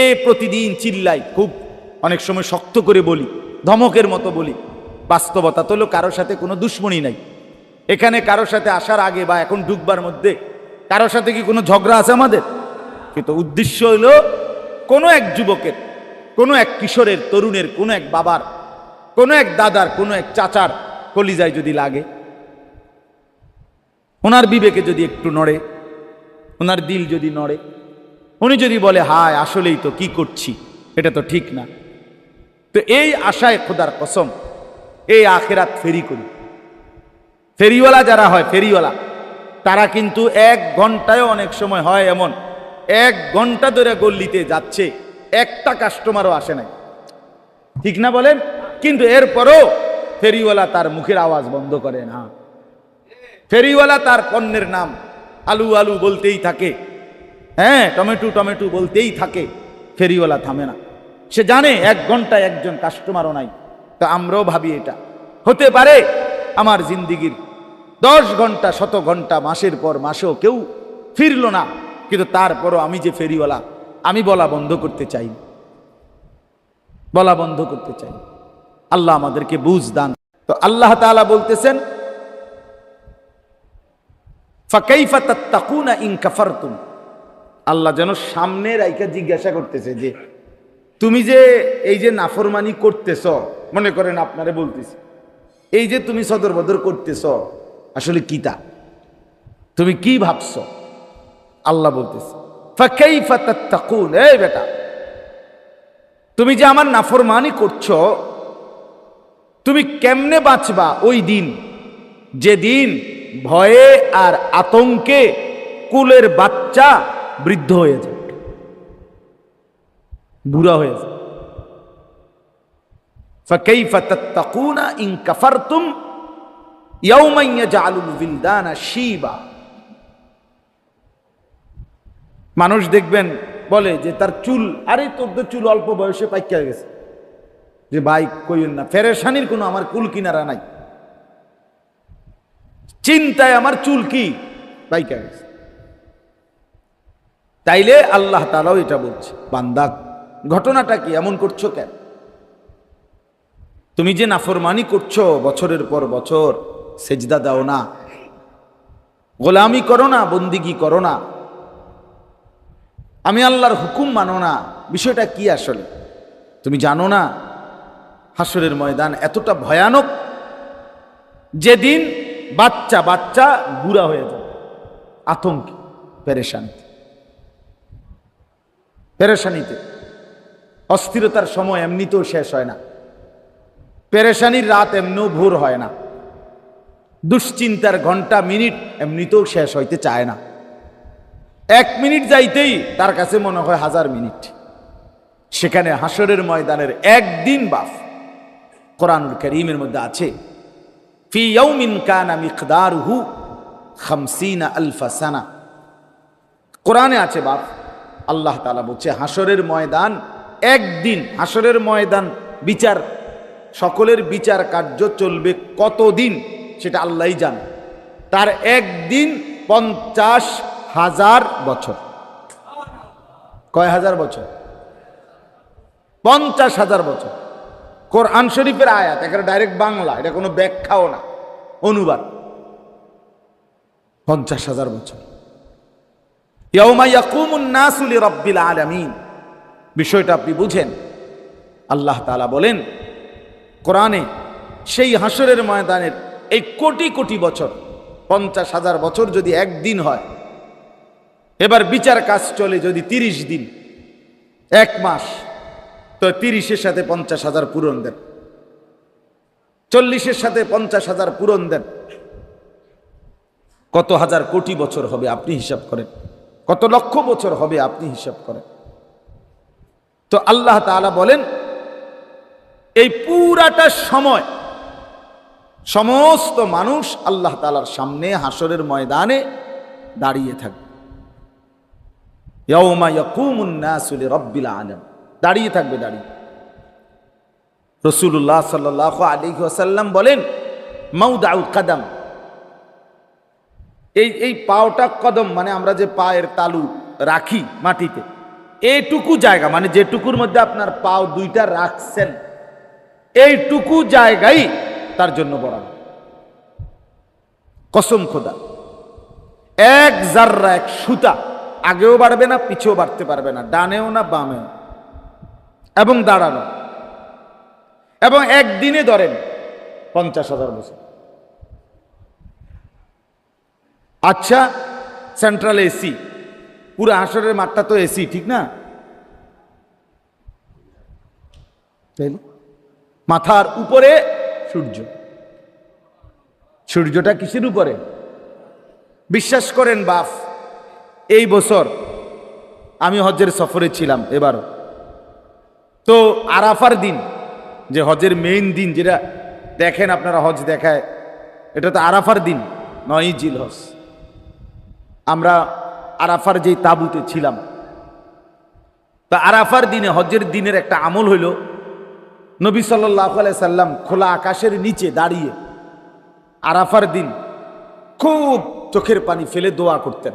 এ প্রতিদিন চিল্লাই, খুব অনেক সময় শক্ত করে বলি, ধমকের মতো বলি। বাস্তবতা তো হলো কারোর সাথে কোনো দুশ্মনী নাই। এখানে কারোর সাথে আসার আগে বা এখন ঢুকবার মধ্যে কারোর সাথে কি কোনো ঝগড়া আছে আমাদের? কিন্তু উদ্দেশ্য হলো কোনো এক যুবকের, কোনো এক কিশোরের, তরুণের, কোনো এক বাবার, কোনো এক দাদার, কোনো এক চাচার কলিজায় যদি লাগে, ওনার বিবেকে যদি একটু নড়ে, ওনার দিল যদি নড়ে উনি যদি বলে, হায়, আসলেই তো কি করছি? এটা তো ঠিক না। তো এই আশায় খোদার কসম, এই আখেরাত ফেরি করি। ফেরিওয়ালা যারা হয়, ফেরিওয়ালা, তারা কিন্তু এক ঘন্টায় অনেক সময় হয় এমন, এক ঘণ্টা ধরে গল্লিতে যাচ্ছে, একটা কাস্টমারও আসে নাই। ঠিক না বলেন? কিন্তু এরপরও ফেরিওয়ালা তার মুখের আওয়াজ বন্ধ করে না। ফেরিওয়ালা তার পণ্যের নাম আলু আলু বলতেই থাকে। হ্যাঁ টমেটো টমেটো বলতেই থাকে, ফেরিওয়ালা থামে না। সে জানে এক ঘন্টায় একজন কাস্টমারও নাই। তো আমরাও ভাবি এটা। হতে পারে আমার জিন্দিগির দশ ঘণ্টা, শত ঘণ্টা, মাসের পর মাসেও কেউ ফিরল না। কিন্তু তারপরও আমি যে ফেরিওয়ালা, আমি বলা বন্ধ করতে চাই বলা বন্ধ করতে চাই আল্লাহ আমাদেরকে বুঝ দান। তো আল্লাহ তাআলা বলতেছেন ফাকাইফা তাত্তাকুনা ইন কাফারতুম? আল্লাহ যেন সামনে রাইকা জিজ্ঞাসা করতেছে যে, তুমি যে এই যে নাফরমানি করতেছ, মনে করেন আপনারে বলতেছি, এই যে তুমি সদর বদর করতেছ, আসলে কি তা? তুমি কি ভাবছ? আল্লাহ বলতেছে, ফাকাইফা তাত্তাকুন এই বেটা, তুমি যে আমার নাফরমানি করছ, তুমি কেমনে বাঁচবা ওই দিন? যেদিন ভয়ে আর আতঙ্কে কুলের বাচ্চা বৃদ্ধ হয়ে যায় বুড়া হয়ে যায় فكيف تتقون إن كفرتم يوما يجعل الولدان شيبا মানুষ দেখবেন বলে যে তার চুল আরে তোর তো চুল অল্প বয়সে পাইকা গেছে যে ভাই কইন না ফেরেশানির কোনো আমার কুল কিনারা নাই চিন্তায় আমার চুল কি পাইকা গেছে তাইলে আল্লাহ তালাও এটা বলছে। বান্দা, ঘটনাটা কি? এমন করছ কেন? তুমি যে নাফরমানি করছ বছরের পর বছর, সেজদা দাও না, গোলামি করো না, বন্দিগি করো না, আমি আল্লাহর হুকুম মানো না, বিষয়টা কি আসলে? তুমি জানো না হাসরের ময়দান এতটা ভয়ানক, যেদিন বাচ্চা বাচ্চা বুড়া হয়ে যায় আতঙ্কে পেরেশানিতে পেরেশানিতে। অস্থিরতার সময় এমনিতেও শেষ হয় না। পেরেশানির রাত এমনিও ভোর হয় না। দুশ্চিন্তার ঘণ্টা, মিনিট এমনিতেও শেষ হইতে চায় না। এক মিনিট যাইতেই তার কাছে মনে হয় হাজার মিনিট। সেখানে হাসরের ময়দানের একদিন বাফ কোরআনুল করিমের মধ্যে আছে খামসিনা আলফা সানা। কোরআনে আছে বাপ আল্লাহ তালা বলছে হাসরের ময়দান, একদিন হাসরের ময়দান বিচার, সকলের বিচার কার্য চলবে কতদিন সেটা আল্লাহই জান। তার একদিন পঞ্চাশ হাজার বছর। কয় হাজার বছর? পঞ্চাশ হাজার বছর। কোরআন শরীফের আয়াত এখানে ডাইরেক্ট বাংলা, এটা কোনো ব্যাখ্যাও না, অনুবাদ। পঞ্চাশ হাজার বছর। বিষয়টা আপনি বুঝেন। আল্লাহ তাআলা বলেন, কোরআনে সেই হাসরের ময়দানের এই কোটি কোটি বছর, পঞ্চাশ হাজার বছর যদি একদিন হয়, এবার বিচার কাজ চলে যদি তিরিশ দিন, এক মাস, তো তিরিশের সাথে পঞ্চাশ হাজার পূরণ দেন। চল্লিশের সাথে পঞ্চাশ হাজার পূরণ দেন। কত হাজার কোটি বছর হবে আপনি হিসাব করেন? কত লক্ষ বছর হবে আপনি হিসাব করেন? তো আল্লাহ তাআলা বলেন, এই পুরাটা সময় সমস্ত মানুষ আল্লাহ তালার সামনে হাসরের ময়দানে দাঁড়িয়ে থাকবে। লিরাব্বিল আলামিন। দাঁড়িয়ে থাকবে, দাঁড়িয়ে। রসুল্লাহ সাল্লাহ আলী ওয়াসাল্লাম বলেন, মাউদাউল কাদাম। এই এই পাওটা কদম মানে আমরা যে পায়ের তালু রাখি মাটিতে, এইটুকু জায়গা মানে যেটুকুর মধ্যে আপনার পাও দুইটা রাখছেন, এইটুকু জায়গাই তার জন্য বরাদ্দ। কসম খোদা। এক জাররা, এক সুতা, আগেও বাড়বে না, পিছেও বাড়তে পারবে না, ডানেও না, বামেও। এবং দাঁড়ানো। এবং একদিনে ধরেন পঞ্চাশ হাজার বছর। আচ্ছা সেন্ট্রাল এসি পুরো হাসরের মাঠটা তো এসি ঠিক না? তাইলে? মাথার উপরে সূর্য। সূর্যটা কিসের উপরে? বিশ্বাস করেন বাফ এই বছর আমি হজের সফরে ছিলাম এবারও। তো আরাফার দিন যে হজের মেইন দিন যেটা দেখেন আপনারা হজ দেখায় এটা তো আরাফার দিন নয় জিল হজ আমরা আরাফার যেই তাবুতে ছিলাম, তা আরাফার দিনে হজের দিনের একটা আমল হইল, নবী সাল্লাহ সাল্লাম খোলা আকাশের নিচে দাঁড়িয়ে আরাফার দিন খুব চোখের পানি ফেলে দোয়া করতেন,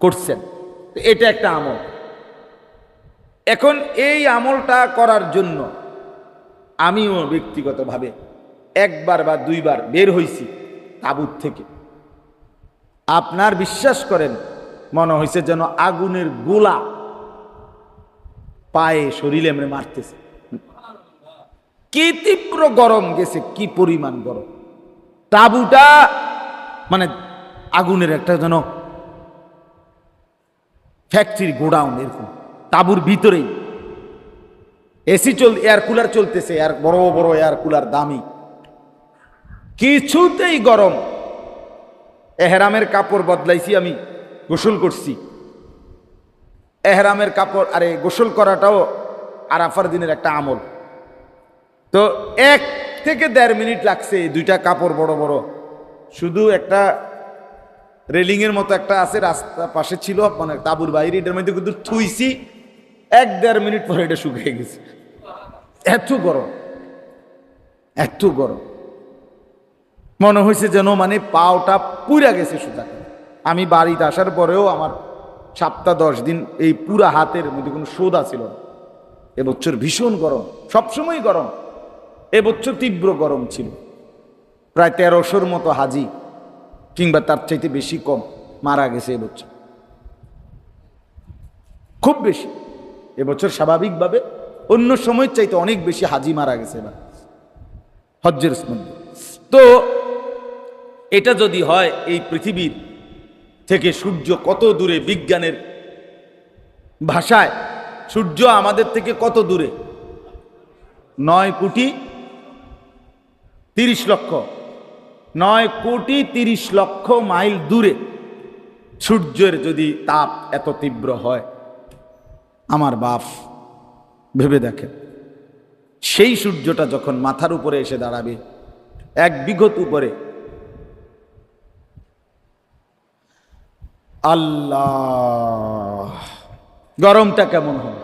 করছেন। এটা একটা আমল। এখন এই আমলটা করার জন্য আমিও ব্যক্তিগতভাবে একবার বা দুইবার বের হইছি তাবুত থেকে। আপনার বিশ্বাস করেন, মনে হয়েছে যেন আগুনের গোলা পায়ে শরীরে এমনি মারতেছে। কি তীব্র গরম গেছে, কি পরিমাণ গরম। তাবুটা মানে আগুনের একটা যেন ফ্যাক্টরি গোডাউন এরকম, তাবুর ভিতরেই। এসি চল এয়ার কুলার চলতেছে এয়ার বড় বড় এয়ার কুলার দামি। কিছুতেই গরম। এহরামের কাপড় বদলাইছি আমি, গোসল করছি। এহরামের কাপড়, আরে গোসল করাটাও আরাফার দিনের একটা আমল। তো এক থেকে দেড় মিনিট লাগছে দুইটা কাপড় বড় বড়। শুধু একটা রেলিংয়ের মতো একটা আছে, রাস্তা পাশে ছিল মানে তাবুর বাইরে, এটার মধ্যে কিন্তু থুইছি। এক দেড় মিনিট পরে এটা শুকিয়ে গেছে। এত গরম এত গরম। মনে হয়েছে যেন মানে পাওটা পুরা গেছে সুতা আমি বাড়িতে আসার পরেও আমার সপ্তাহ দশ দিন এই পুরা হাতের মধ্যে কোনো সোদা ছিল না। এবছর ভীষণ গরম, সবসময় গরম। এবছর তীব্র গরম ছিল। প্রায় তেরোশোর মতো হাজি, কিংবা তার চাইতে বেশি কম, মারা গেছে এবছর। খুব বেশি। এবছর স্বাভাবিকভাবে অন্য সময়ের চাইতে অনেক বেশি হাজি মারা গেছে এবার, হজ্জের মধ্যে। তো এটা যদি হয়, এই পৃথিবীর থেকে সূর্য কত দূরে বিজ্ঞানের ভাষায়? সূর্য আমাদের থেকে কত দূরে? নয় কোটি তিরিশ লক্ষ। নয় কোটি তিরিশ লক্ষ মাইল দূরে সূর্যের যদি তাপ এত তীব্র হয়, আমার বাপ ভেবে দেখেন। সেই সূর্যটা যখন মাথার উপরে এসে দাঁড়াবে, এক বিঘত উপরে আল্লাহ। গরমটা কেমন হবে?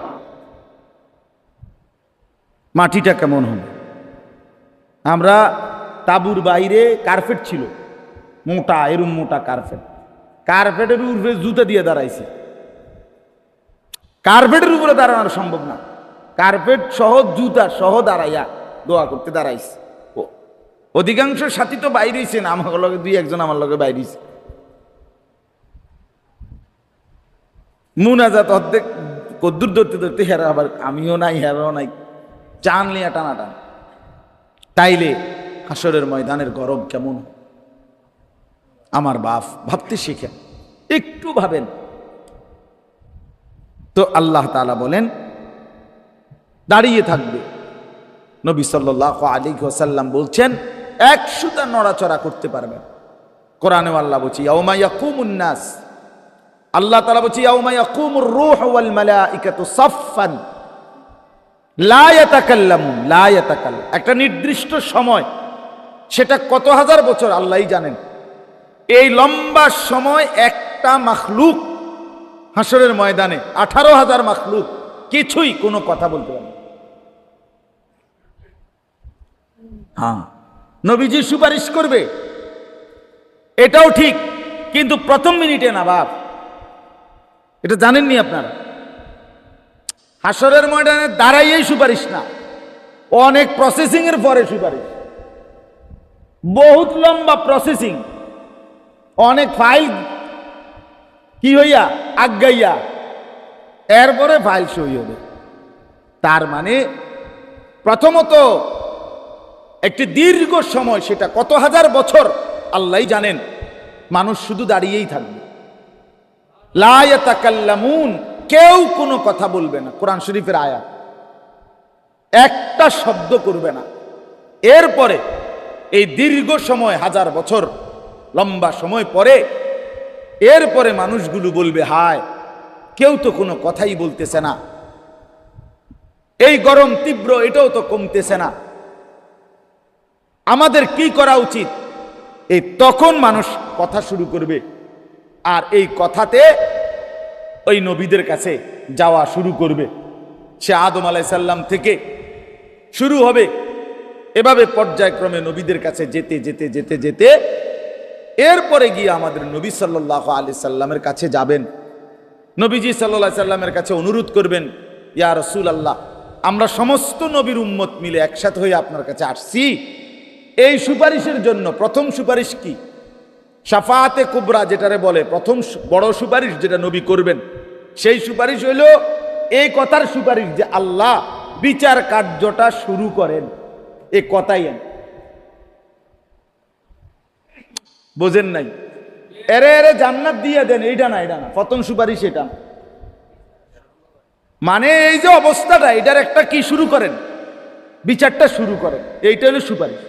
মাটিটা কেমন হবে? আমরা তাবুর বাইরে কার্পেট ছিল, মোটা, এরম মোটা কার্পেট। কার্পেটের উপরে জুতা দিয়ে দাঁড়াইছে। কার্পেটের উপরে দাঁড়ানো সম্ভব না। কার্পেট সহ জুতা সহ দাঁড়াইয়া দোয়া করতে দাঁড়াইছে। অধিকাংশ সাথী তো বাইরেছে না আমার লগে দুই একজন আমার লগে বাইরেছে মুনাজাত অর্ধেক কদ্দুর ধরতে ধরতে হেরা আবার আমিও নাই, হেরাও নাই। চান লিয়া টানা টান। তাইলে হাসরের ময়দানের গরম কেমন? আমার বাপ ভাবতে শিখেন, একটু ভাবেন। তো আল্লাহ তাআলা বলেন, দাঁড়িয়ে থাকবে। নবী সাল্লাহ আলী সাল্লাম বলছেন, এক সুতা নড়াচড়া করতে পারবেন। কোরআনে আল্লাহ বলছি, ইয়াউমা ইয়াকুমুন নাস। আল্লাহ তাআলা বলছি একটা নির্দিষ্ট সময়, সেটা কত হাজার বছর আল্লাহই জানেন। এই লম্বা সময় একটা মাখলুক হাসরের ময়দানে, আঠারো হাজার মাখলুক, কিছুই কোনো কথা বলতে পারে। হ্যাঁ নবীজি সুপারিশ করবে, এটাও ঠিক, কিন্তু প্রথম মিনিটে না বাপ। এটা জানেননি আপনারা? হাসরের ময়দানে দাঁড়াইয়েই সুপারিশ না। অনেক প্রসেসিং এর পরে সুপারিশ। বহুত লম্বা প্রসেসিং অনেক ফাইল কি হইয়া? আজ্ঞাইয়া এরপরে ফাইল সই হবে। তার মানে প্রথমত একটি দীর্ঘ সময়, সেটা কত হাজার বছর, আল্লাহ জানেন। মানুষ শুধু দাঁড়িয়েই থাকবে। লায়াতাকাল্লামুন কেউ কোনো কথা বলবে না, কোরআন শরীফের আয়াত। একটা শব্দ করবে না। এরপরে এই দীর্ঘ সময়, হাজার বছর, লম্বা সময় পরে, এরপরে মানুষগুলো বলবে, হায়, কেউ তো কোনো কথাই বলতেছে না। এই গরম তীব্র, এটাও তো কমতেছে না। আমাদের কি করা উচিত? এই তখন মানুষ কথা শুরু করবে, আর এই কথাতে ওই নবীদের কাছে যাওয়া শুরু করবে। সে আদম আলাইসাল্লাম থেকে শুরু হবে। এভাবে পর্যায়ক্রমে নবীদের কাছে যেতে যেতে যেতে যেতে এরপরে গিয়ে আমাদের নবী সাল্লাহ আলি সাল্লামের কাছে যাবেন। নবীজি সাল্লাহ সাল্লামের কাছে অনুরোধ করবেন, ইয়া রসুল আল্লাহ আমরা সমস্ত নবীর উম্মত মিলে একসাথে হয়ে আপনার কাছে আসছি। এই সুপারিশের জন্য প্রথম সুপারিশ কি? সাফাতে কুবরা যেটারে বলে, প্রথম বড় সুপারিশ যেটা নবী করবেন সেই সুপারিশ হইল, এই কথার সুপারিশ যে আল্লাহ বিচার কার্যটা শুরু করেন। এ কথাই। বোঝেন নাই? এরে এরে জান্নাত দিয়ে দেন এইটা না এটা না, প্রথম সুপারিশ এটা। মানে এই যে অবস্থাটা, এটার একটা কি শুরু করেন? বিচারটা শুরু করেন, এইটা হলো সুপারিশ।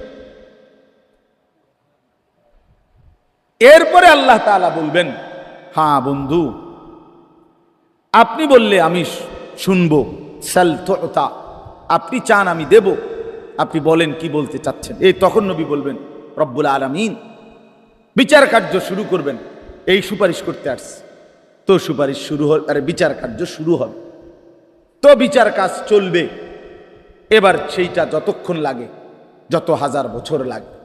এরপরে আল্লাহ তাআলা বলবেন হ্যাঁ বন্ধু আপনি বললে আমি শুনব। সালতা আপনি চান আমি দেব। আপনি বলেন কি বলতে চাচ্ছেন? এই তখন নবী বলবেন, রব্বুল আলামিন, বিচার কার্য শুরু করবেন। এই সুপারিশ করতে আসছে। তো সুপারিশ শুরু হবে আরে বিচার কার্য শুরু হবে। তো বিচার কাজ চলবে। এবার সেইটা যতক্ষণ লাগে, যত হাজার বছর লাগে।